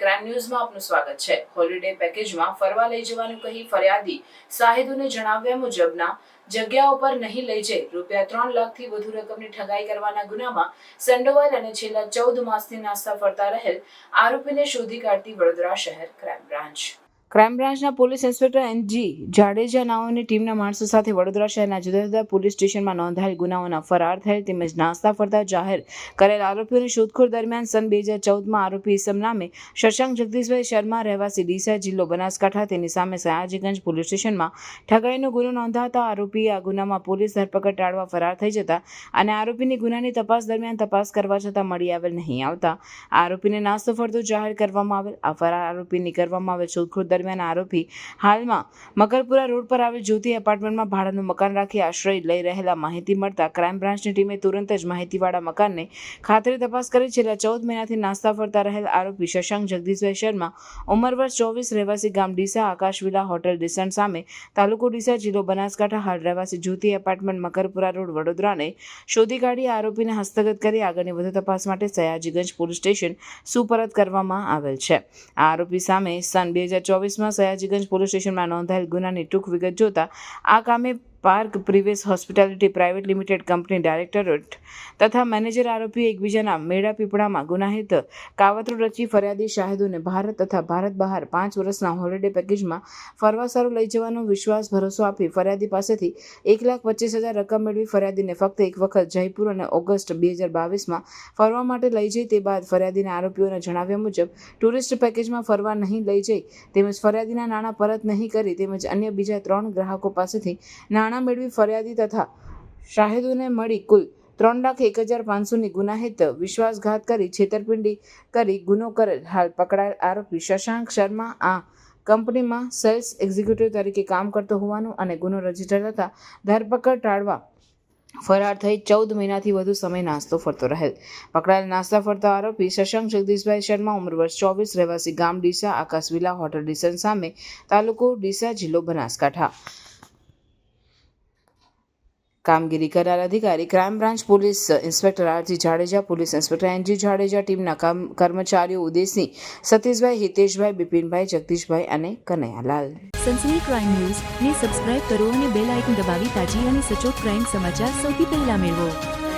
Prime ન્યૂઝમાં આપનું સ્વાગત છે. હોલિડે પેકેજમાં ફરવા લઈ જવાનું કહી ફરિયાદી સાહિદુને જણાવ્યા મુજબના જગ્યાઓ પર નહીં લઈ જઈ. રૂપિયા ત્રણ લાખથી વધુ રકમની ઠગાઈ કરવાના ગુનામાં સંડોવાયેલ અને છેલ્લા ચૌદ માસથી નાસ્તા ફરતા રહેલ આરોપીને શોધી કાઢતી વડોદરા શહેર ક્રાઇમ બ્રાન્ચ. ક્રાઇમ બ્રાન્ચના police inspector N G Jadeja નાઓની ટીમના માણસો સાથે વડોદરા શહેરના જુદા જુદા પોલીસ સ્ટેશનમાં નોંધાયેલ ગુનાઓના ફરાર થયેલ તેમજ નાસ્તા ફરતા જાહેર કરેલ આરોપીઓની શોધખોળ દરમિયાન સન બે હજાર ચૌદમાં આરોપી ઇસમ નામે શશાંક જગદીશભાઈ શર્મા રહેવાસી ડીસા જિલ્લો બનાસકાંઠા તેની સામે સયાજીગંજ પોલીસ સ્ટેશનમાં ઠગાઈનો ગુનો નોંધાતા આરોપી આ ગુનામાં પોલીસ ધરપકડ ટાળવા ફરાર થઈ જતા અને આરોપીની ગુનાની તપાસ દરમિયાન તપાસ કરવા છતાં મળી આવેલ નહીં આવતા. આરોપીને નાસ્તો ફરતો જાહેર કરવામાં આવેલ, આ ફરાર આરોપીની કરવામાં આવેલ શોધખોળ દરમિયાન આરોપી હાલમાં મકરપુરા રોડ પર આવેલ જ્યોતિ એપાર્ટમેન્ટમાં ભાડાનું મકાન રાખી આશ્રય લઈ રહેલા માહિતી મળતા ક્રાઇમ બ્રાન્ચની ટીમે તુરંત જ માહિતીવાળા મકાનને ખાતરી તપાસ કરી છેલ્લા ચૌદ મહિનાથી નાસ્તા ફરતા રહેલ આરોપી શશાંક જગદીશભાઈ શર્મા, ઉંમર વર્ષ ચોવીસ, રહેવાસી ગામ ડીસા આકાશવિલા હોટેલ ડિસન્ટ સામે તાલુકો ડીસા, જિલ્લો બનાસકાંઠા, હાલ રહેવાસી જ્યોતિ એપાર્ટમેન્ટ મકરપુરા રોડ, વડોદરાને શોધી કાઢી આરોપીને હસ્તગત કરી આગળની વધુ તપાસ માટે સયાજીગંજ પોલીસ સ્ટેશન સુપરત કરવામાં આવેલ છે. આ આરોપી સામે સન બે હજાર ચોવીસમાં સયાજીગંજ પોલીસ સ્ટેશનમાં નોંધાયેલ ગુનાની ટૂંક વિગત જોતા આ કામે park પ્રિવેસ hospitality, private limited company directorate તથા મેનેજર આરોપી એકબીજાના મેળા પીપળામાં ગુનાહિત. કાવતરો રચી ફરિયાદી શાહિદોને ભારત તથા ભારત બહાર પાંચ વર્ષના હોલિડે પેકેજમાં ફરવા સારું લઈ જવાનો વિશ્વાસ ભરોસો આપી ફરિયાદી પાસેથી એક લાખ પચીસ હજાર રકમ મેળવી ફરિયાદીને ફક્ત એક વખત જયપુર અને ઓગસ્ટ બે હજાર બાવીસમાં ફરવા માટે લઈ જઈ તે બાદ ફરિયાદીના આરોપીઓને જણાવ્યા મુજબ, ટુરિસ્ટ પેકેજમાં ફરવા નહીં લઈ જઈ તેમજ ફરિયાદીના નાણાં પરત નહીં કરી તેમજ અન્ય બીજા ત્રણ ગ્રાહકો પાસેથી નાણાં મેળવી ફરિયાદી તથા શાહિદોને મળી કુલ ત્રણ લાખ એક હજાર પાંચસોની ગુનાહિત વિશ્વાસઘાત કરી છેતરપિંડી કરી ગુનો કરેલ. હાલ પકડાયેલ આરોપી શશાંક શર્મા આ કંપનીમાં સેલ્સ એક્ઝિક્યુટિવ તરીકે કામ કરતો હોવાનું અને ગુનો રજિસ્ટર થતાં ધરપકડ ટાળવા ફરાર થઈ ચૌદ મહિનાથી વધુ સમય નાસ્તો ફરતો રહેલ. પકડાયેલ નાસ્તા ફરતા આરોપી શશાંક જગદીશભાઈ શર્મા ઉંમર વર્ષ ચોવીસ, રહેવાસી ગામ ડીસા આકાશ વિલા હોટલ ડિસન સામે તાલુકો ડીસા જિલ્લો બનાસકાંઠા. કામગીરી કરનાર અધિકારી, crime branch police inspector RG Jadeja, police inspector NG Jadeja ટીમના કર્મચારીઓ ઉદેશી સતીશભાઈ, હિતેશભાઈ, બિપિનભાઈ, જગદીશભાઈ અને કનૈયાલાલ. Sansani crime news. ને સબસ્ક્રાઇબ કરો અને બેલ આઇકન દબાવી તાજી અને સચોટ ક્રાઇમ સમાચાર સૌથી પહેલા મેળવો.